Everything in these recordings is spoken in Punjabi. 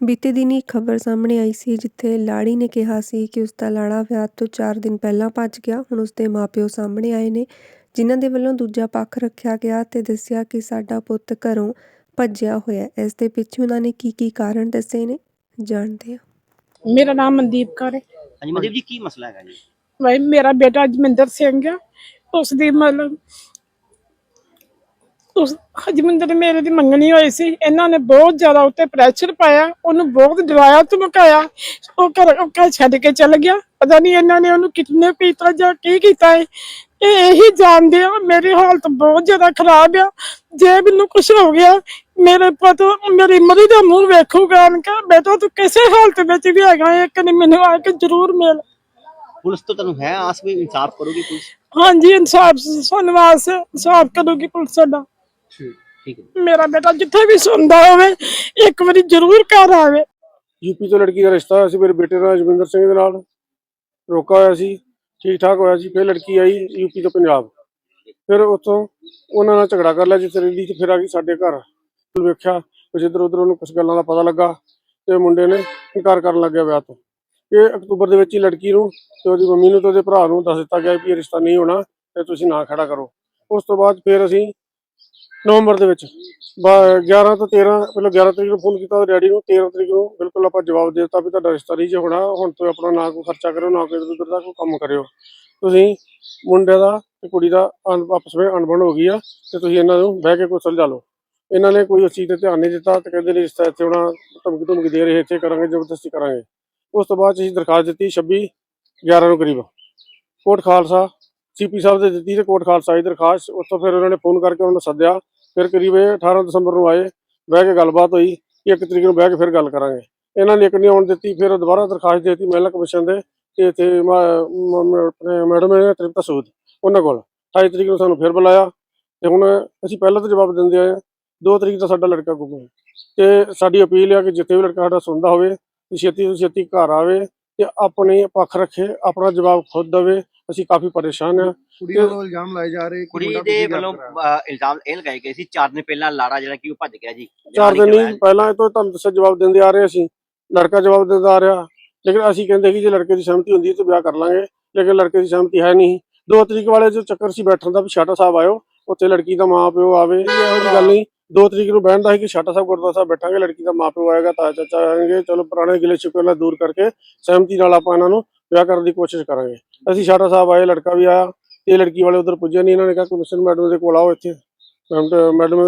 ਬੀਤੇ ਦਿਨੀ ਖਬਰ ਸਾਹਮਣੇ ਆਈ ਸੀ ਜਿੱਥੇ ਲਾੜੀ ਨੇ ਕਿਹਾ ਸੀ ਕਿ ਉਸ ਦਾ ਲਾੜਾ ਵਿਆਹ ਤੋਂ 4 ਦਿਨ ਪਹਿਲਾਂ ਭੱਜ ਗਿਆ। ਹੁਣ ਉਸ ਦੇ ਮਾਪਿਓ ਸਾਹਮਣੇ ਆਏ ਨੇ ਜਿਨ੍ਹਾਂ ਦੇ ਵੱਲੋਂ ਦੂਜਾ ਪੱਖ ਰੱਖਿਆ ਗਿਆ ਤੇ ਦੱਸਿਆ ਕਿ ਸਾਡਾ ਪੁੱਤ ਘਰੋਂ ਭੱਜਿਆ ਹੋਇਆ ਹੈ। ਇਸ ਦੇ ਪਿੱਛੇ ਉਹਨਾਂ ਨੇ ਕੀ ਕੀ ਕਾਰਨ ਦੱਸੇ ਨੇ ਜਾਣਦੇ ਹਾਂ। ਮੇਰਾ ਨਾਮ ਮਨਦੀਪ ਕੌਰ ਹੈ। ਹਾਂਜੀ ਮਨਦੀਪ ਜੀ ਕੀ ਮਸਲਾ ਹੈਗਾ ਜੀ? ਭਾਈ ਮੇਰਾ ਬੇਟਾ ਜਮਿੰਦਰ ਸਿੰਘ ਹੈ। ਉਸ ਦੀ ਮਤਲਬ ਉਸ ਹਜਮਿੰਦਰ ਮੇਰੇ ਦੀ ਮੰਗਣੀ ਹੋਈ ਸੀ ਇਹਨਾਂ ਨੇ ਬਹੁਤ ਜ਼ਿਆਦਾ ਉੱਤੇ ਪ੍ਰੈਸ਼ਰ ਪਾਇਆ ਉਹਨੂੰ ਬਹੁਤ ਡਰਾਇਆ ਧਮਕਾਇਆ। ਉਹ ਘਰ ਘਰ ਛੱਡ ਕੇ ਚਲ ਗਿਆ। ਪਤਾ ਨਹੀਂ ਇਹਨਾਂ ਨੇ ਉਹਨੂੰ ਕਿਤਨੇ ਕੀਤਾ ਜਾਂ ਕੀ ਕੀਤਾ ਹੈ ਇਹ ਇਹੀ ਜਾਣਦੇ ਆ ਮੇਰੀ ਹਾਲਤ ਬਹੁਤ ਜ਼ਿਆਦਾ ਖਰਾਬ ਆ। ਜੇ ਮੈਨੂੰ ਕੁਝ ਹੋ ਗਿਆ ਮੇਰੇ ਪੁੱਤ ਮੇਰੀ ਮਰੀ ਦਾ ਮੂੰਹ ਵੇਖੂਗਾ ਅਨਕਾ ਬੇਟਾ ਤੂੰ ਕਿਸੇ ਹਾਲਤ ਵਿੱਚ ਵੀ ਹੈਗਾ ਇੱਕ ਨੇ ਮੈਨੂੰ ਆ ਕੇ ਜ਼ਰੂਰ ਮਿਲ। ਪੁਲਿਸ ਤੋਂ ਤੁਹਾਨੂੰ ਹੈ ਆਸ ਵੀ ਇਨਸਾਫ ਕਰੋਗੀ ਪੁਲਿਸ। ਹਾਂਜੀ ਇਨਸਾਫ ਸਾਨੂੰ ਇਨਸਾਫ ਕਰੂਗੀ ਪੁਲਿਸ ਸਾਡਾ। ਠੀਕ। ਹੈ ਮੇਰਾ ਬੇਟਾ ਜਿੱਥੇ ਵੀ ਸੁਣਦਾ ਹੋਵੇ ਇੱਕ ਵਾਰੀ ਜ਼ਰੂਰ ਘਰ ਆਵੇ। ਯੂਪੀ ਤੋਂ ਲੜਕੀ ਦਾ ਰਿਸ਼ਤਾ ਹੋਇਆ ਸੀ ਮੇਰੇ ਬੇਟੇ ਦਾ ਜਗਵਿੰਦਰ ਸਿੰਘ ਦੇ ਨਾਲ। ਰੋਕਾ ਹੋਇਆ ਸੀ ਠੀਕ ਠਾਕ ਹੋਇਆ ਸੀ ਫਿਰ ਲੜਕੀ ਆਈ ਯੂਪੀ ਤੋਂ ਪੰਜਾਬ। ਫਿਰ ਉੱਥੋਂ ਉਹਨਾਂ ਨਾਲ ਝਗੜਾ ਕਰ ਲਿਆ ਜਿੱਥੇ ਰਹਿੰਦੀ ਤੇ ਫਿਰ ਆ ਗਈ ਸਾਡੇ ਘਰ। ਵੇਖਿਆ ਕੁਝ ਇੱਧਰ ਉੱਧਰ ਉਹਨੂੰ ਕੁਝ ਗੱਲਾਂ ਦਾ ਪਤਾ ਲੱਗਾ ਤੇ ਮੁੰਡੇ ਨੇ ਇਨਕਾਰ ਕਰਨ ਲੱਗਿਆ ਵਿਆਹ ਤੋਂ। ਇਹ ਅਕਤੂਬਰ ਦੇ ਵਿੱਚ ਹੀ ਲੜਕੀ ਨੂੰ ਤੇ ਉਹਦੀ ਮੰਮੀ ਨੂੰ ਤੇ ਉਹਦੇ ਭਰਾ ਨੂੰ ਦੱਸ ਦਿੱਤਾ ਗਿਆ ਵੀ ਇਹ ਰਿਸ਼ਤਾ ਨਹੀਂ ਹੋਣਾ ਤੇ ਤੁਸੀਂ ਨਾ ਖੜਾ ਕਰੋ। ਉਸ ਤੋਂ ਬਾਅਦ ਫਿਰ ਅਸੀਂ ਨਵੰਬਰ ਦੇ ਵਿੱਚ। ਬਾ- 11 ਤੋਂ 13 ਪਹਿਲਾਂ 11 ਤਰੀਕ ਨੂੰ ਫੋਨ ਕੀਤਾ ਡੈਡੀ ਨੂੰ 13 ਤਰੀਕ ਨੂੰ ਬਿਲਕੁਲ ਆਪਾਂ ਜਵਾਬ ਦੇ ਦਿੱਤਾ ਵੀ ਤੁਹਾਡਾ ਰਿਸ਼ਤਾ ਨਹੀਂ ਜੇ ਹੋਣਾ, ਹੁਣ ਤੋਂ ਆਪਣਾ ਨਾ ਕੋਈ ਖਰਚਾ ਕਰਿਓ, ਨਾ ਕੋਈ ਇੱਧਰ ਦਾ ਕੋਈ ਕੰਮ ਕਰਿਓ। ਤੁਸੀਂ ਮੁੰਡੇ ਦਾ ਤੇ ਕੁੜੀ ਦਾ ਅਣ- ਆਪਸ ਵਿੱਚ ਅਣਬਣ ਹੋ ਗਈ ਆ ਤੇ ਤੁਸੀਂ ਇਹਨਾਂ ਨੂੰ ਬਹਿ ਕੇ ਕੋਈ ਸੁਲਝਾ ਲਓ। ਇਹਨਾਂ ਨੇ ਕੋਈ ਉਸ ਚੀਜ਼ ਤੇ ਧਿਆਨ ਨਹੀਂ ਦਿੱਤਾ ਤੇ ਕਹਿੰਦੇ ਨੇ ਰਿਸ਼ਤਾ ਇੱਥੇ ਹੋਣਾ ਧਮਕੀ ਧਮਕੀ ਦੇ ਰਹੇ, ਇੱਥੇ ਕਰਾਂਗੇ, ਜ਼ਬਰਦਸਤੀ ਕਰਾਂਗੇ। ਉਸ ਤੋਂ ਬਾਅਦ 'ਚ ਅਸੀਂ ਦਰਖਾਸਤ ਦਿੱਤੀ 26 11 ਨੂੰ ਕਰੀਬ। ਕੋਟ ਖਾਲਸਾ। ਸੀਪੀ ਸਾਹਿਬ ਦੇ ਦਿੱਤੀ ਤੇ ਕੋਟ ਖਾਲਸਾ ਦੀ ਦਰਖਾਸਤ, ਉੱਥੋਂ ਫਿਰ ਉਹਨਾਂ ਨੇ ਫੋਨ ਕਰਕੇ ਉਹਨਾਂ ਨੂੰ ਸੱਦਿਆ, ਫਿਰ ਕਰੀਬ ਇਹ 18 ਦਸੰਬਰ ਨੂੰ ਆਏ, ਬਹਿ ਕੇ ਗੱਲਬਾਤ ਹੋਈ, ਇੱਕ ਤਰੀਕ ਨੂੰ ਬਹਿ ਕੇ ਫਿਰ ਗੱਲ ਕਰਾਂਗੇ। ਇਹਨਾਂ ਨੇ ਇੱਕ ਨਹੀਂ ਆਉਣ ਦਿੱਤੀ, ਫਿਰ ਦੁਬਾਰਾ ਦਰਖਾਸਤ ਦੇ ਦਿੱਤੀ ਮਹਿਲਾ ਕਮਿਸ਼ਨ ਦੇ ਤੇ ਇੱਥੇ ਆਪਣੇ ਮੈਡਮ ਹੈ ਤ੍ਰਿਪਤਾ ਸੂਦ, ਉਹਨਾਂ ਕੋਲ। 28 ਤਰੀਕ ਨੂੰ ਸਾਨੂੰ ਫਿਰ ਬੁਲਾਇਆ, ਤੇ ਹੁਣ ਅਸੀਂ ਪਹਿਲਾਂ ਤਾਂ ਜਵਾਬ ਦਿੰਦੇ ਆਏ 2 ਤਰੀਕ ਦਾ ਸਾਡਾ ਲੜਕਾ ਗੁੰਮ ਹੈ ਤੇ ਸਾਡੀ ਅਪੀਲ ਹੈ ਕਿ ਜਿੱਥੇ ਵੀ ਲੜਕਾ ਸਾਡਾ ਸੁਣਦਾ ਹੋਵੇ ਛੇਤੀ ਤੋਂ ਛੇਤੀ ਘਰ ਆਵੇ, ਤੇ ਆਪਣੇ ਪੱਖ ਰੱਖੇ, ਆਪਣਾ ਜਵਾਬ ਖੁਦ ਦੇਵੇ ਅਸੀਂ ਕਾਫੀ ਪਰੇਸ਼ਾਨ ਹਾਂ। ਕੁੜੀ ਵੱਲੋਂ ਇਲਜ਼ਾਮ ਲਾਏ ਜਾ ਰਹੇ ਕਿ ਕੁੜੀ ਮੁੰਡਾ ਦੇ ਤੁਸੀਂ ਵੱਲੋਂ ਕਰਾਇਆ। ਇਲਜ਼ਾਮ ਇਹ ਲਗਾਏ ਗਏ ਸੀ 4 ਦਿਨ ਪਹਿਲਾਂ ਲਾੜਾ ਜਿਹੜਾ ਕਿ ਉਹ ਭੱਜ ਗਿਆ ਜੀ। ਚਾਰ ਦਿਨ ਨਹੀਂ ਪਹਿਲਾਂ ਇਹ ਤੋਂ ਤੁਹਾਨੂੰ ਦੱਸਿਆ ਜਵਾਬ ਦਿੰਦੇ ਆ ਰਹੇ ਅਸੀਂ। ਲੜਕਾ ਜਵਾਬ ਦਿੰਦਾ ਆ ਰਿਹਾ। ਲੇਕਿਨ ਅਸੀਂ ਕਹਿੰਦੇ ਕਿ ਜੇ ਲੜਕੇ ਦੀ ਸਹਿਮਤੀ ਹੁੰਦੀ ਹੈ ਤਾਂ ਵਿਆਹ ਕਰ ਲਾਂਗੇ। ਲੇਕਿਨ ਲੜਕੇ ਦੀ ਸਹਿਮਤੀ ਹੈ ਨਹੀਂ। ਦੋ ਤਰੀਕ ਵਾਲੇ ਜੋ ਚੱਕਰ ਸੀ ਬੈਠਣ ਦਾ ਵੀ ਸ਼ਾਟਾ ਸਾਹਿਬ ਆਇਓ ਉੱਥੇ ਲੜਕੀ ਦਾ ਮਾਂ ਪਿਓ ਆਵੇ। ਇਹੋ ਜਿਹੀ ਗੱਲ ਨਹੀਂ। ਦੋ ਤਰੀਕ ਨੂੰ ਬਹਿਣ ਦਾ ਸੀ ਕਿ ਸ਼ਾਟਾ ਸਾਹਿਬ ਗੁਰਦੁਆਰਾ ਸਾਹਿਬ ਬੈਠਾਂਗੇ ਲੜਕੀ ਦਾ ਮਾਂ ਪਿਓ ਆਏਗਾ ਤਾਇਆ ਚਾਚਾ ਆਏਗੇ। ਚਲੋ ਪੁਰਾਣੇ ਗਿਲੇ ਸ਼ਿਕਵੇ ਨਾਲ ਦੂਰ ਕਰਕੇ ਸਹਿਮਤੀ ਨਾਲ ਆਪਾਂ ਇਹਨਾਂ ਨੂੰ ਵਿਆਹ ਕਰਨ ਦੀ ਕੋਸ਼ਿਸ਼ ਕਰਾਂਗੇ। ਅਸੀਂ ਸ਼ਾਟਾ ਸਾਹਿਬ ਆਏ, ਲੜਕਾ ਵੀ ਆਇਆ ਤੇ ਲੜਕੀ ਵਾਲੇ ਉਧਰ ਪੁੱਜੇ ਨਹੀਂ ਇਹਨਾਂ ਨੇ ਕਿਹਾ ਕਮਿਸ਼ਨ ਮੈਡਮ ਦੇ ਕੋਲ ਆਓ ਇੱਥੇ। ਮੈਡਮ ਮੈਡਮ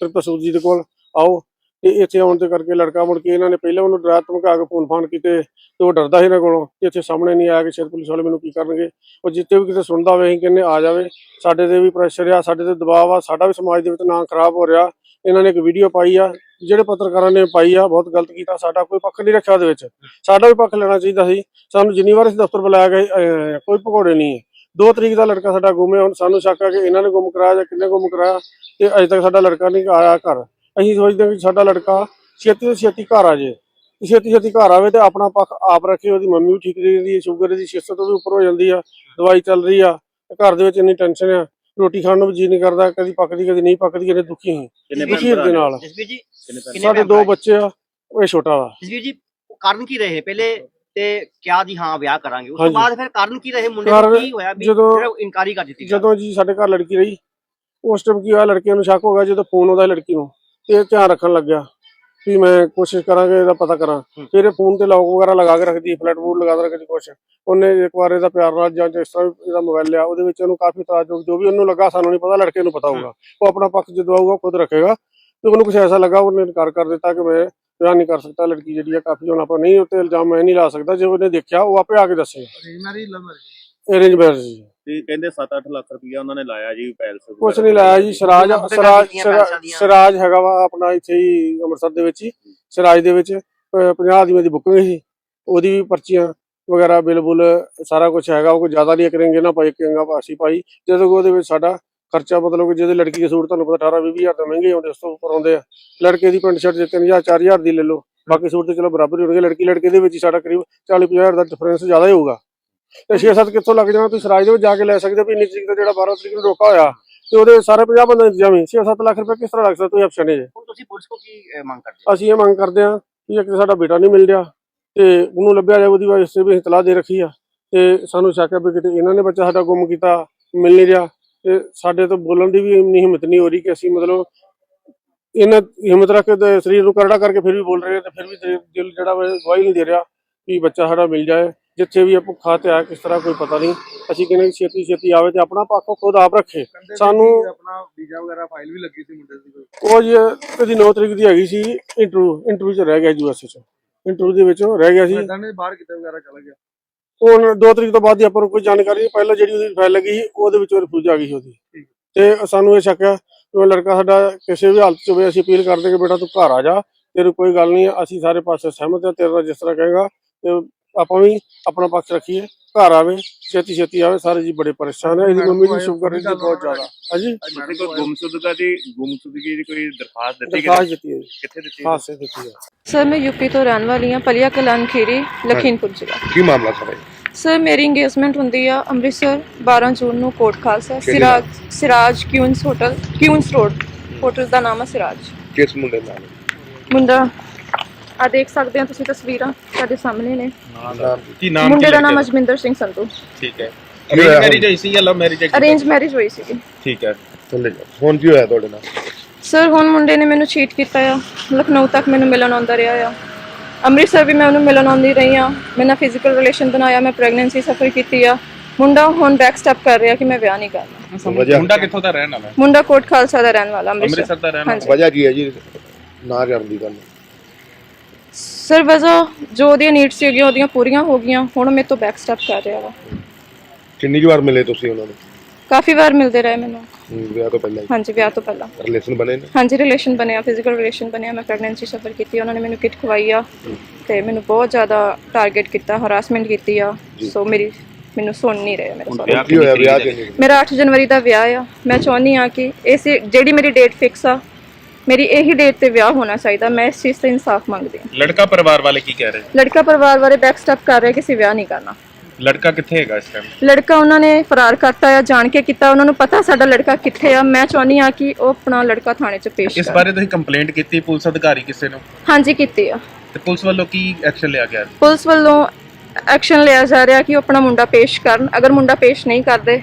ਤ੍ਰਿਪਤਾ ਸੂਦ ਜੀ ਦੇ ਕੋਲ, ਆਓ। ਤੇ ਇੱਥੇ ਆਉਣ ਦੇ ਕਰਕੇ ਲੜਕਾ ਮੁੜ ਕੇ ਇਹਨਾਂ ਨੇ ਪਹਿਲਾਂ ਉਹਨੂੰ ਡਰਾ ਧਮਕਾ ਕੇ ਫੋਨ ਫਾਨ ਕੀਤੇ ਤੇ ਉਹ ਡਰਦਾ ਸੀ ਇਹਨਾਂ ਕੋਲੋਂ ਕਿ ਇੱਥੇ ਸਾਹਮਣੇ ਨਹੀਂ ਆਇਆ ਕਿ ਸ਼ਾਇਦ ਪੁਲਿਸ ਵਾਲੇ ਮੈਨੂੰ ਕੀ ਕਰਨਗੇ। ਉਹ ਜਿੱਤੇ ਵੀ ਕਿਤੇ ਸੁਣਦਾ ਹੋਵੇ ਅਸੀਂ ਕਹਿੰਦੇ ਆ ਜਾਵੇ। ਸਾਡੇ ਤੇ ਵੀ ਪ੍ਰੈਸ਼ਰ ਆ ਸਾਡੇ ਤੇ ਦਬਾਅ ਆ ਸਾਡਾ ਵੀ ਸਮਾਜ ਦੇ ਵਿੱਚ ਨਾਂ ਖਰਾਬ ਹੋ ਰਿਹਾ। ਇਹਨਾਂ ਨੇ ਇੱਕ ਵੀਡੀਓ ਪਾਈ ਆ ਜਿਹੜੇ ਪੱਤਰਕਾਰਾਂ ਨੇ ਪਾਈ ਆ ਬਹੁਤ ਗਲਤ ਕੀਤਾ। ਸਾਡਾ ਕੋਈ ਪੱਖ ਨਹੀਂ ਰੱਖਿਆ ਉਹਦੇ ਵਿੱਚ। ਸਾਡਾ ਵੀ ਪੱਖ ਲੈਣਾ ਚਾਹੀਦਾ ਸੀ। ਸਾਨੂੰ ਜਿੰਨੀ ਵਾਰ ਇਸ ਦਫ਼ਤਰ ਬੁਲਾਇਆ ਗਿਆ ਸੀ, ਕੋਈ ਭਗੌੜੇ ਨਹੀਂ ਹੈ। ਦੋ ਤਰੀਕ ਦਾ ਲੜਕਾ ਸਾਡਾ ਗੁੰਮ ਹੁਣ ਸਾਨੂੰ ਸ਼ੱਕ ਆ ਕਿ ਇਹਨਾਂ ਨੇ ਗੁੰਮ ਕਰਾਇਆ ਜਾਂ ਕਿੰਨੇ ਗੁੰਮ ਕਰਾਇਆ। ਤੇ ਅਜੇ ਤੱਕ ਸਾਡਾ ਲੜਕਾ ਨਹੀਂ ਆਇਆ ਘਰ। ਅਸੀਂ ਸੋਚਦੇ ਹਾਂ ਕਿ ਸਾਡਾ ਲੜਕਾ ਛੇਤੀ ਤੋਂ ਛੇਤੀ ਘਰ ਆ ਜੇ। ਤੇ ਛੇਤੀ ਛੇਤੀ ਘਰ ਆਵੇ ਤੇ ਆਪਣਾ ਪੱਖ ਆਪ ਰੱਖੇ ਉਹਦੀ ਮੰਮੀ ਵੀ ਠੀਕ ਰਹਿੰਦੀ ਹੈ ਸ਼ੂਗਰ ਦੀ ਸ਼ਿਸਤ ਤੋਂ ਵੀ ਉੱਪਰ ਹੋ ਜਾਂਦੀ ਆ ਦਵਾਈ ਚੱਲ ਰਹੀ ਆ ਤੇ ਘਰ ਦੇ ਵਿੱਚ ਇੰਨੀ ਟੈਨਸ਼ਨ ਆ ਰੋਟੀ ਖਾਣ ਨੂੰ ਵੀ ਜੀ ਨਹੀਂ ਕਰਦਾ ਕਦੀ ਪੱਕਦੀ ਕਦੀ ਨਹੀਂ ਪੱਕਦੀ ਇਹਨੇ ਦੁਖੀ ਹਾਂ ਕਿੰਨੇ ਦੁਖੀ ਹਿਰਦੇ ਨਾਲ। ਜਸਵੀਰ ਜੀ ਸਾਡੇ ਦੋ? ਬੱਚੇ ਆ ਉਹ ਇਹ ਛੋਟਾ ਵਾ। ਜਸਵੀਰ ਜੀ ਕਾਰਨ ਕੀ ਰਹੇ? ਪਹਿਲੇ ਤੇ ਕਿਹਾ ਜੀ ਹਾਂ ਵਿਆਹ ਕਰਾਂਗੇ। ਉਸ ਤੋਂ। ਬਾਅਦ ਫਿਰ ਕਾਰਨ ਕੀ ਰਹੇ? ਮੁੰਡੇ ਨੂੰ ਕੀ ਹੋਇਆ? ਵੀ ਜਦੋਂ- ਇਨਕਾਰੀ ਕਰ ਦਿੱਤੀ ਜਦੋਂ ਜੀ ਸਾਡੇ ਘਰ ਲੜਕੀ ਰਹੀ ਉਸ ਟਾਈਮ ਕੀ ਹੋਇਆ? ਲੜਕੀਆਂ ਨੂੰ ਸ਼ੱਕ ਹੋ ਗਿਆ ਜਦੋਂ ਫੋਨ ਉਹਦਾ ਲੜਕੀ ਨੂੰ। ਇਹ ਧਿਆਨ ਰੱਖਣ ਲੱਗਿਆ ਵੀ ਮੈਂ ਕੋਸ਼ਿਸ਼ ਕਰਾਂਗੇ ਇਹਦਾ ਪਤਾ ਕਰਾਂ। ਫਿਰ ਇਹ ਫੋਨ ਤੇ ਲੌਕ ਵਗੈਰਾ ਲਗਾ ਕੇ ਰੱਖਦੀ ਫਲੈਟ ਬੂਟ ਲਗਾ ਕੇ ਰੱਖਦੀ ਕੁਛ। ਉਹਨੇ ਇੱਕ ਵਾਰ ਇਹਦਾ ਪਿਆਰ ਨਾਲ ਜਾਂ ਜਿਸ ਤਰ੍ਹਾਂ ਇਹਦਾ ਮੋਬਾਈਲ ਲਿਆ ਉਹਦੇ ਵਿੱਚ ਉਹਨੂੰ ਕਾਫੀ ਤਾਜੁਬ ਜੋ ਵੀ ਉਹਨੂੰ ਲੱਗਾ ਸਾਨੂੰ ਨਹੀਂ ਪਤਾ ਲੜਕੇ ਨੂੰ ਪਤਾ ਹੋਊਗਾ। ਉਹ ਆਪਣਾ ਪੱਖ ਜਦੋਂ ਆਊਗਾ ਖੁਦ ਰੱਖੇਗਾ। ਤੇ ਉਹਨੂੰ ਕੁਝ ਐਸਾ ਲੱਗਾ ਉਹਨੇ ਇਨਕਾਰ ਕਰ ਦਿੱਤਾ ਕਿ ਮੈਂ ਵਿਆਹ ਨਹੀਂ ਕਰ ਸਕਦਾ ਲੜਕੀ ਜਿਹੜੀ ਆ ਕਾਫੀ ਹੁਣ ਆਪਾਂ ਨਹੀਂ ਉੱਤੇ ਇਲਜ਼ਾਮ ਮੈਂ ਨਹੀਂ ਲਾ ਸਕਦਾ ਜੇ ਉਹਨੇ ਦੇਖਿਆ ਉਹ ਆਪੇ ਆ ਕੇ Arrange marriage, love marriage? Arrange marriage ਤੇ ਕਹਿੰਦੇ 7-8 ਲੱਖ ਰੁਪਇਆ ਉਹਨਾਂ ਨੇ ਲਾਇਆ ਜੀ ਪੈਲਸ ਕੁਛ ਨਹੀਂ ਲਾਇਆ ਜੀ ਸਿਰਾਜ ਸਿਰਾਜ ਕੀਤੀਆਂ ਸਿਰਾ- ਪੈਸਿਆਂ ਦੀਆਂ? ਸਿਰਾਜ ਹੈਗਾ ਵਾ ਆਪਣਾ ਇੱਥੇ ਹੀ ਅੰਮ੍ਰਿਤਸਰ ਦੇ ਵਿੱਚ ਹੀ। ਸਿਰਾਜ ਦੇ ਵਿੱਚ 50 ਆਦਮੀਆਂ ਦੀ ਬੁਕਿੰਗ ਸੀ। ਉਹਦੀ ਵੀ ਪਰਚੀਆਂ ਵਗੈਰਾ ਬਿੱਲ ਬੁੱਲ ਸਾਰਾ ਕੁਝ ਹੈਗਾ। ਉਹ ਕੋਈ ਜ਼ਿਆਦਾ ਨਹੀਂ ਕਰਨਗੇ ਨਾ ਪਾਈ ਕਿੰਗਾ ਪਾਸੀ ਪਾਈ ਜਦੋਂ ਕਿ ਉਹਦੇ ਵਿੱਚ ਸਾਡਾ ਖਰਚਾ ਮਤਲਬ ਕਿ ਜਿਹਦੇ ਲੜਕੀ ਦੇ ਸੂਟ ਤੁਹਾਨੂੰ ਪਤਾ 18 20 ਹਜ਼ਾਰ ਤਾਂ ਮਹਿੰਗੇ ਆਉਂਦੇ ਉਸ ਤੋਂ ਉੱਪਰ ਆਉਂਦੇ ਆ। ਲੜਕੇ ਦੀ ਪੈਂਟ ਸ਼ਰਟ ਜੇ 3000 4000 ਦੀ ਲੈ ਲਓ। ਬਾਕੀ ਸੂਟ ਤੇ ਚਲੋ ਬਰਾਬਰ ਹੀ ਹੋਣਗੇ। ਲੜਕੀ ਲੜਕੇ ਦੇ ਵਿੱਚ ਹੀ ਸਾਡਾ ਕਰੀਬ 40 50 ਹਜ਼ਾਰ ਦਾ ਡਿਫਰੈਂਸ ਜ਼ਿਆਦਾ ਹੀ ਹੋਊਗਾ। ਤੇ 6-7 ਕਿੱਥੋਂ ਲੱਗ ਜਾਣਾ? ਤੁਸੀਂ ਸਰਾਜ ਦੇ ਵਿੱਚ ਜਾ ਕੇ ਲੈ ਸਕਦੇ ਹੋ ਵੀ ਇੰਨੀ ਤਰੀਕ ਦਾ ਜਿਹੜਾ 12 ਤਰੀਕ ਨੂੰ ਰੋਕਾ ਹੋਇਆ ਤੇ ਉਹਦੇ ਸਾਰੇ 50 ਬੰਦੇ ਇੰਤਜ਼ਾਮੀ 6-7 ਲੱਖ ਰੁਪਏ ਕਿਸ ਤਰ੍ਹਾਂ ਲੱਗ ਸਕਦਾ ਤੁਸੀਂ ਆਪਸ਼ਨ ਜੇ? ਹੁਣ ਤੁਸੀਂ ਪੁਲਿਸ ਕੋ ਕੀ ਮੰਗ ਕਰਦੇ ਹੋ? ਅਸੀਂ ਇਹ ਮੰਗ ਕਰਦੇ ਹਾਂ ਵੀ ਇੱਕ ਸਾਡਾ ਬੇਟਾ ਨਹੀਂ ਮਿਲ ਰਿਹਾ ਤੇ ਉਹਨੂੰ ਲੱਭਿਆ ਜਾਏ ਉਹਦੀ ਵਾਸਤੇ ਵੀ ਇਤਲਾਹ ਦੇ ਰੱਖੀ ਆ ਤੇ ਸਾਨੂੰ ਸ਼ੱਕ ਹੈ ਵੀ ਕਿਤੇ ਇਹਨਾਂ ਨੇ ਬੱਚਾ ਸਾਡਾ ਗੁੰਮ ਕੀਤਾ ਮਿਲ ਨਹੀਂ ਰਿਹਾ ਤੇ ਸਾਡੇ ਤੋਂ ਬੋਲਣ ਦੀ ਵੀ ਇੰਨੀ ਹਿੰਮਤ ਨਹੀਂ ਹੋ ਰਹੀ ਕਿ ਅਸੀਂ ਮਤਲਬ ਇਹਨਾਂ ਹਿੰਮਤ ਰੱਖ ਕੇ ਸਰੀਰ ਨੂੰ ਕਰੜਾ ਕਰਕੇ ਫਿਰ ਵੀ ਬੋਲ ਰਹੇ ਤੇ ਫਿਰ ਵੀ ਦਿਲ- ਜਿਹੜਾ ਗਵਾਹੀ ਨਹੀਂ ਦੇ ਰਿਹਾ ਵੀ ਬੱਚਾ ਸਾਡਾ ਮਿਲ ਜਾਏ। ਜਿੱਥੇ ਵੀ ਇਹ ਭੁੱਖਾ ਤੇ ਆ ਕਿਸ ਤਰ੍ਹਾਂ ਕੋਈ ਪਤਾ ਨਹੀਂ। ਅਸੀਂ ਕਹਿੰਦੇ ਕਿ ਛੇਤੀ ਛੇਤੀ ਆਵੇ ਤੇ ਆਪਣਾ ਪੱਖ ਖੁਦ ਆਪ ਰੱਖੇ। ਸਾਨੂੰ ਆਪਣਾ ਵੀਜ਼ਾ ਵਗੈਰਾ ਫਾਈਲ ਵੀ ਲੱਗੀ ਸੀ ਮੁੰਡੇ ਦੀ ਕੋਈ? ਉਹ ਜੀ ਇਹਦੀ 9 ਤਰੀਕ ਦੀ ਹੈਗੀ ਸੀ ਇੰਟਰਵਿਊ ਇੰਟਰਵਿਊ ਚ ਰਹਿ ਗਿਆ ਯੂਐਸਏ ਚ। ਇੰਟਰਵਿਊ ਦੇ ਵਿੱਚ ਰਹਿ ਗਿਆ ਸੀ। ਬਾਹਰ ਕਿਤੇ ਵਗੈਰਾ ਚਲਾ ਗਿਆ। ਹੁਣ 2 ਤਰੀਕ ਤੋਂ ਬਾਅਦ ਦੀ ਆਪਾਂ ਨੂੰ ਕੋਈ ਜਾਣਕਾਰੀ ਨਹੀਂ ਪਹਿਲਾਂ ਜਿਹੜੀ ਉਹਦੀ ਫਾਈਲ ਲੱਗੀ ਸੀ ਉਹਦੇ ਵਿੱਚ ਰਿਫਿਊਜ਼ ਆ ਗਈ ਸੀ ਉਹਦੀ। ਤੇ ਸਾਨੂੰ ਇਹ ਸ਼ੱਕ ਹੈ ਕਿ ਉਹ ਲੜਕਾ ਸਾਡਾ ਕਿਸੇ ਵੀ ਹਾਲਤ ਚ ਹੋਵੇ ਅਸੀਂ ਅਪੀਲ ਕਰਦੇ ਕਿ ਬੇਟਾ ਤੂੰ ਘਰ ਆ ਜਾ ਤੇਰੀ ਕੋਈ ਗੱਲ ਨਹੀਂ ਅਸੀਂ ਸਾਰੇ ਪਾਸੇ ਸਹਿਮਤ ਹਾਂ ਤੇਰੇ ਜਿਸ ਤਰ੍ਹਾਂ ਕਹੇਗਾ ਤੇ ਆਪਾਂ ਵੀ ਆਪਣਾ ਪੱਖ ਰੱਖੀਏ ਘਰ ਆਵੇ ਛੇਤੀ ਛੇਤੀ ਆਵੇ ਸਾਰੇ ਜੀ ਬੜੇ ਪਰੇਸ਼ਾਨ ਹੈ ਇਹਦੀ ਮੰਮੀ ਦੀ ਸ਼ੂਗਰ ਹੈ ਜੀ ਬਹੁਤ ਜ਼ਿਆਦਾ। ਹਾਂਜੀ? ਕੋਈ ਗੁੰਮਸ਼ੁਦਗਾ ਦੀ ਗੁੰਮਸ਼ੁਦਗੀ ਦੀ ਕੋਈ ਦਰਖਾਸਤ ਦਿੱਤੀ ਗਈ ਦਿੱਤੀ ਹੈ ਕਿੱਥੇ ਦਿੱਤੀ ਖਾਸ ਸੇ ਦਿੱਤੀ ਹੈ। ਸਰ ਮੈਂ ਯੂਪੀ ਤੋਂ ਰਹਿਣ ਵਾਲੀ ਹਾਂ ਪਲੀਆ ਕਲਾਨ ਖੀਰੀ ਲਖੀਮਪੁਰ ਜ਼ਿਲ੍ਹਾ। ਕੀ ਮਾਮਲਾ ਸਰ ਸਰ ਮੇਰੀ ਇੰਗੇਜਮੈਂਟ ਹੁੰਦੀ ਆ ਅੰਮ੍ਰਿਤਸਰ 12 ਜੂਨ ਨੂੰ Kot Khalsa Siraj Siraj Queens hotel Queens road hotel ਦਾ ਨਾਮ ਹੈ ਸਿਰਾਜ। ਕਿਸ ਮੁੰਡੇ ਨਾਲ? ਮੁੰਡਾ ਆ ਦੇਖ ਸਕਦੇ ਹੋ ਤੁਸੀਂ ਤਸਵੀਰਾਂ। ਸਾਡੇ ਸਾਹਮਣੇ ਨੇ। ਕੀ ਨਾਮ ਮੁੰਡੇ ਕੀ ਦਾ ਨਾਮ ਲੱਗਿਆ? ਅਜਮਿੰਦਰ ਸਿੰਘ ਸੰਧੂ। ਠੀਕ ਹੈ। ਕੀ ਹੋਇਆ ਅਰੇਂਜ ਮੈਰਿਜ ਹੋਈ ਸੀ ਜਾਂ ਲਵ ਮੈਰਿਜ ਅਰੇਂਜ ਮੈਰਿਜ ਹੋਈ ਸੀ ਠੀਕ ਹੈ। ਥੱਲੇ ਜਾ। ਹੁਣ ਕੀ ਹੋਇਆ ਤੁਹਾਡੇ ਨਾਲ? ਸਰ ਹੁਣ ਮੁੰਡੇ ਨੇ ਮੈਨੂੰ ਚੀਟ ਕੀਤਾ ਆ। ਲਖਨਊ ਤੱਕ ਮੈਨੂੰ ਮਿਲਣ ਆਉਂਦਾ ਰਿਹਾ ਆ। ਅੰਮ੍ਰਿਤਸਰ ਵੀ ਮੈਂ ਉਹਨੂੰ ਮਿਲਣ ਆਉਂਦੀ ਰਹੀ ਆ। ਮੈਂ ਨਾਲ ਫਿਜ਼ੀਕਲ ਰਿਲੇਸ਼ਨ ਬਣਾਇਆ ਮੈਂ ਪ੍ਰੈਗਨੈਂਸੀ ਸਫਰ ਕੀਤੀ ਆ। ਮੁੰਡਾ ਹੁਣ ਬੈਕ ਸਟੈਪ ਕਰ ਰਿਹਾ ਕਿ ਮੈਂ ਵਿਆਹ ਨਹੀਂ ਕਰਨਾ। ਵਜ੍ਹਾ- ਮੁੰਡਾ ਕਿੱਥੋਂ ਦਾ ਰਹਿਣ ਵਾਲਾ ਹੈ? ਮੁੰਡਾ ਕੋਟ ਖਾਲਸਾ ਦਾ ਰਹਿਣ ਵਾਲਾ ਅੰਮ੍ਰਿਤਸਰ। ਅੰਮ੍ਰਿਤਸਰ ਦਾ ਰਹਿਣ ਹਾਂਜੀ। ਵਜ੍ਹਾ ਕੀ ਹੈ ਜੀ? ਨਾ ਕਰਨ ਦੀ ਗੱਲ। ਸਰ ਵਜ਼ਾ ਜੋ ਉਹਦੀਆਂ ਨੀਡਸ ਸੀਗੀਆਂ ਉਹਦੀਆਂ ਪੂਰੀਆਂ ਹੋ ਗਈਆਂ। ਹੁਣ ਮੇਰੇ ਤੋਂ ਬੈਕ ਸਟੈਪ ਕਰ ਰਿਹਾ ਵਾ। ਕਿੰਨੀ ਕੁ ਵਾਰ ਮਿਲੇ ਤੁਸੀਂ ਉਹਨਾਂ ਨੂੰ? ਕਾਫੀ ਵਾਰ ਮਿਲਦੇ ਰਹੇ ਮੈਨੂੰ। ਹਮ, ਵਿਆਹ ਤੋਂ ਪਹਿਲਾਂ ਹਾਂਜੀ ਵਿਆਹ ਤੋਂ ਪਹਿਲਾਂ। ਰਿਲੇਸ਼ਨ ਬਣੇ ਨੇ? ਹਾਂਜੀ ਰਿਲੇਸ਼ਨ ਬਣਿਆ ਫਿਜ਼ੀਕਲ ਰਿਲੇਸ਼ਨ ਬਣਿਆ ਮੈਂ ਪ੍ਰੈਗਨੈਂਸੀ ਸਫਰ ਕੀਤੀ ਉਹਨਾਂ ਨੇ ਮੈਨੂੰ ਕਿਟ ਖਵਾਈ ਆ। ਤੇ ਮੈਨੂੰ ਬਹੁਤ ਜ਼ਿਆਦਾ ਟਾਰਗੇਟ ਕੀਤਾ ਹਰਾਸਮੈਂਟ ਕੀਤੀ ਆ। ਸੋ ਮੇਰੀ ਮੈਨੂੰ ਸੁਣ ਨਹੀਂ ਰਹੇ ਮੇਰੇ ਸਾਰੇ। ਵਿਆਹ ਕੀ ਹੋਇਆ? ਕਿੰਨੀ ਵਿਆਹ ਤਰੀਕ? ਕਿੰਨੀ ਮੇਰਾ 8 ਜਨਵਰੀ ਦਾ ਵਿਆਹ ਆ। ਮੈਂ ਚਾਹੁੰਦੀ ਆ ਕਿ ਇਸ ਜਿਹੜੀ ਮੇਰੀ ਡੇਟ ਫਿਕਸ ਆ ਮੇਰੀ ਇਹੀ ਡੇਟ ਤੇ ਵਿਆਹ ਹੋਣਾ ਚਾਹੀਦਾ ਮੈਂ ਇਸ ਚੀਜ਼ ਤੇ ਇਨਸਾਫ ਮੰਗਦੀ ਹਾਂ। ਲੜਕਾ ਪਰਿਵਾਰ ਵਾਲੇ ਕੀ ਕਹਿ ਰਹੇ? ਲੜਕਾ ਪਰਿਵਾਰ ਬਾਰੇ ਬੈਕ ਸਟੈਪ ਕਰ ਰਿਹਾ ਕਿ ਅਸੀਂ ਵਿਆਹ ਨਹੀਂ ਕਰਨਾ। ਲੜਕਾ ਕਿੱਥੇ ਹੈਗਾ ਇਸ ਟਾਈਮ ਲੜਕਾ ਉਹਨਾਂ ਨੇ ਫਰਾਰ ਕਰਤਾ ਆ ਜਾਣ ਕੇ ਕੀਤਾ ਉਹਨਾਂ ਨੂੰ ਪਤਾ ਸਾਡਾ ਲੜਕਾ ਕਿੱਥੇ ਆ। ਮੈਂ ਚਾਹੁੰਦੀ ਆ ਕਿ ਉਹ ਆਪਣਾ ਲੜਕਾ ਥਾਣੇ 'ਚ ਪੇਸ਼ ਇਸ ਬਾਰੇ ਤੁਸੀਂ ਕੰਪਲੇਂਟ ਕੀਤੀ ਪੁਲਿਸ ਅਧਿਕਾਰੀ ਕਿਸੇ ਨੂੰ? ਹਾਂਜੀ ਕੀਤੀ ਆ। ਤੇ ਪੁਲਿਸ ਵੱਲੋਂ ਕੀ ਐਕਸ਼ਨ ਲਿਆ ਗਿਆ? ਪੁਲਿਸ ਵੱਲੋਂ ਐਕਸ਼ਨ ਲਿਆ ਜਾ ਰਿਹਾ ਕਿ ਉਹ ਆਪਣਾ ਮੁੰਡਾ ਪੇਸ਼ ਕਰਨ। ਅਗਰ ਮੁੰਡਾ ਪੇਸ਼ ਨਹੀਂ ਕਰਦੇ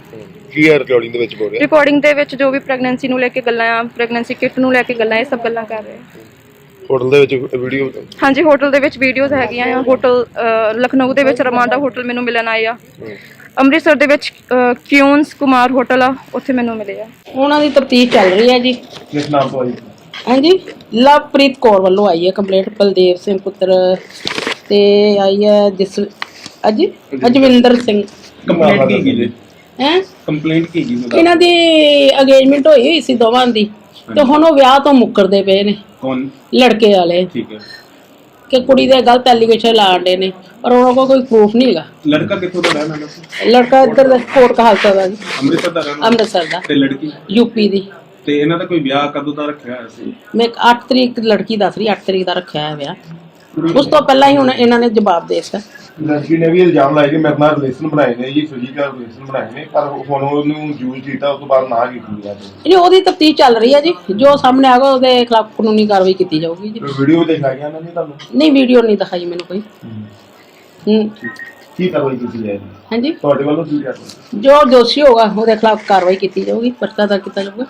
ਕੀ ਹੈ ਰਿਕਾਰਡਿੰਗ ਦੇ ਵਿੱਚ ਬੋਲ ਰਿਹਾ? ਰਿਕਾਰਡਿੰਗ ਦੇ ਵਿੱਚ ਜੋ ਵੀ ਪ੍ਰੈਗਨੈਂਸੀ ਨੂੰ ਲੈ ਕੇ ਗੱਲਾਂ ਆ ਪ੍ਰੈਗਨੈਂਸੀ ਕਿਟ ਨੂੰ ਲੈ ਕੇ ਗੱਲਾਂ ਇਹ ਸਭ ਗੱਲਾਂ ਕਰ ਰਹੇ ਆ ਹੋਟਲ ਦੇ ਵਿੱਚ ਵੀਡੀਓ ਹਾਂਜੀ ਹੋਟਲ ਦੇ ਵਿੱਚ ਵੀਡੀਓਜ਼ ਹੈਗੀਆਂ ਆ। ਹੋਟਲ ਲਖਨਊ ਦੇ ਵਿੱਚ ਰਮਾਂਡਾ ਹੋਟਲ ਮੈਨੂੰ ਮਿਲਣ ਆਏ ਆ। ਅੰਮ੍ਰਿਤਸਰ ਦੇ ਵਿੱਚ ਕਿਉਂਸ ਕੁਮਾਰ ਹੋਟਲ ਆ ਉੱਥੇ ਮੈਨੂੰ ਮਿਲੇ ਆ। ਉਹਨਾਂ ਦੀ ਤਫਤੀਸ਼ ਚੱਲ ਰਹੀ ਹੈ ਜੀ। ਕਿਸ ਨਾਮ ਤੋਂ ਆਈ? ਹਾਂਜੀ ਲਵਪ੍ਰੀਤ ਕੌਰ ਵੱਲੋਂ ਆਈ ਹੈ ਕੰਪਲੇਂਟ ਬਲਦੇਵ ਸਿੰਘ ਪੁੱਤਰ ਤੇ ਆਈ ਹੈ ਜਿਸ ਅਜੀ ਅਜਵਿੰਦਰ ਸਿੰਘ। ਕੰਪਲੇਂਟ ਕੀ ਕੀ ਜੀ ਹੈ? ਕੰਪਲੇਂਟ ਕੀ ਕੀ ਇਹਨਾਂ ਦੀ ਅਗੇਜਮੈਂਟ ਹੋਈ ਹੋਈ ਸੀ ਦੋਵਾਂ ਦੀ। ਤੇ ਹੁਣ ਉਹ ਵਿਆਹ ਤੋਂ ਮੁੱਕਰਦੇ ਪਏ ਨੇ। ਕੌਣ? ਲੜਕੇ ਵਾਲੇ। ਠੀਕ ਹੈ। ਕਿ ਕੁੜੀ ਦੇ ਗਲਤ ਐਲੀਗੇਸ਼ਨ ਲਾਉਂਦੇ ਨੇ। ਪਰ ਉਹਨਾਂ ਕੋਲ ਕੋਈ ਪ੍ਰੂਫ ਨਹੀਂ ਹੈਗਾ। ਲੜਕਾ ਕਿੱਥੋਂ ਦਾ ਰਹਿਣ ਵਾਲਾ ਸੀ? ਲੜਕਾ ਇੱਧਰ ਦਾ ਕੋਟ ਕਹਾਲਸਾ ਦਾ ਜੀ। ਅੰਮ੍ਰਿਤਸਰ ਦਾ ਰਹਿਣ ਵਾਲਾ ਅੰਮ੍ਰਿਤਸਰ ਦਾ। ਤੇ ਲੜਕੀ? ਯੂਪੀ ਦੀ। ਤੇ ਇਹਨਾਂ ਦਾ ਕੋਈ ਵਿਆਹ ਕਦੋਂ ਦਾ ਰੱਖਿਆ ਹੋਇਆ ਸੀ? ਮੈਂ 8 ਤਰੀਕ ਲੜਕੀ ਦੱਸ ਰਹੀ 8 ਤਰੀਕ ਦਾ ਰੱਖਿਆ ਹੈ ਵਿਆਹ। ਉਸ ਤੋਂ ਪਹਿਲਾਂ ਹੀ ਹੁਣ ਇਹਨਾਂ ਨੇ ਜਵਾਬ ਦੇ ਦਿੱਤਾ। ਲੜਕੀ ਨੇ ਵੀ ਇਲਜ਼ਾਮ ਲਾਇਆ ਕਿ ਮੇਰੇ ਨਾਲ ਰਿਲੇਸ਼ਨ ਬਣਾਏ ਨੇ ਜੀ ਫਿਜ਼ੀਕਲ ਰਿਲੇਸ਼ਨ ਬਣਾਏ ਨੇ ਪਰ ਹੁਣ ਉਹਨੂੰ ਯੂਜ਼ ਕੀਤਾ ਉਸ ਤੋਂ ਬਾਅਦ ਨਾ ਕੀਤੀ ਗਿਆ ਨਹੀਂ ਉਹਦੀ ਤਫਤੀਸ਼ ਚੱਲ ਰਹੀ ਹੈ ਜੀ। ਜੋ ਸਾਹਮਣੇ ਆਗਾ ਉਹਦੇ ਖਿਲਾਫ ਕਾਨੂੰਨੀ ਕਾਰਵਾਈ ਕੀਤੀ ਜਾਊਗੀ ਜੀ। ਵੀਡੀਓ ਦਿਖਾ ਗਿਆ ਉਹਨਾਂ ਨੇ ਤੁਹਾਨੂੰ? ਨਹੀਂ ਵੀਡੀਓ ਨਹੀਂ ਦਿਖਾਈ ਮੈਨੂੰ ਕੋਈ। ਹੂੰ। ਕੀ ਕਾਰਵਾਈ ਕੀਤੀ ਜਾਏਗੀ? ਹਾਂਜੀ। ਤੁਹਾਡੇ ਵੱਲੋਂ ਕੀ ਕਾਰਵਾਈ ਜੋ ਦੋਸ਼ੀ ਹੋਗਾ ਉਹਦੇ ਖਿਲਾਫ ਕਾਰਵਾਈ ਕੀਤੀ ਜਾਊਗੀ ਪਰਚਾ ਦਰਜ ਕੀਤਾ ਜਾਊਗਾ।